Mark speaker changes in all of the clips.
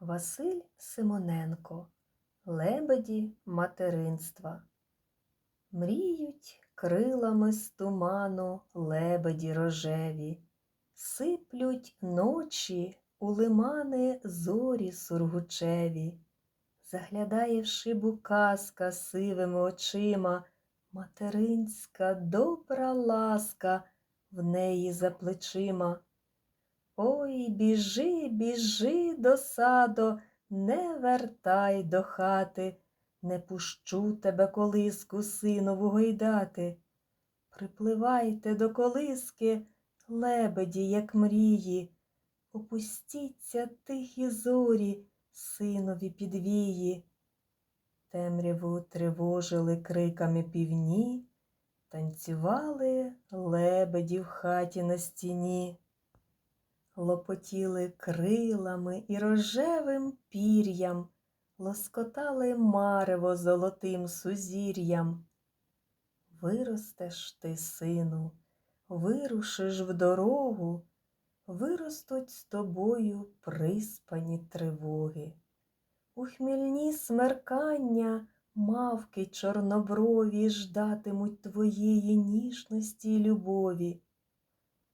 Speaker 1: Василь Симоненко Лебеді материнства. Мріють крилами з туману лебеді рожеві, сиплють ночі у лимани зорі сургучеві. Заглядає в шибу казка сивими очима, материнська добра ласка в неї за плечима. Ой, біжи, біжи до садо, не вертай до хати, не пущу тебе колиску синову гойдати. Припливайте до колиски, лебеді, як мрії, опустіться тихі зорі, синові підвії. Темряву тривожили криками півні, танцювали лебеді в хаті на стіні лопотіли крилами і рожевим пір'ям, лоскотали марево золотим сузір'ям. Виростеш ти, сину, вирушиш в дорогу, виростуть з тобою приспані тривоги. У хмільні смеркання мавки чорноброві ждатимуть твоєї ніжності й любові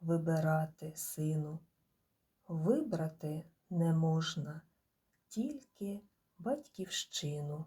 Speaker 1: вибирати, сину. Вибрати не можна тільки батьківщину.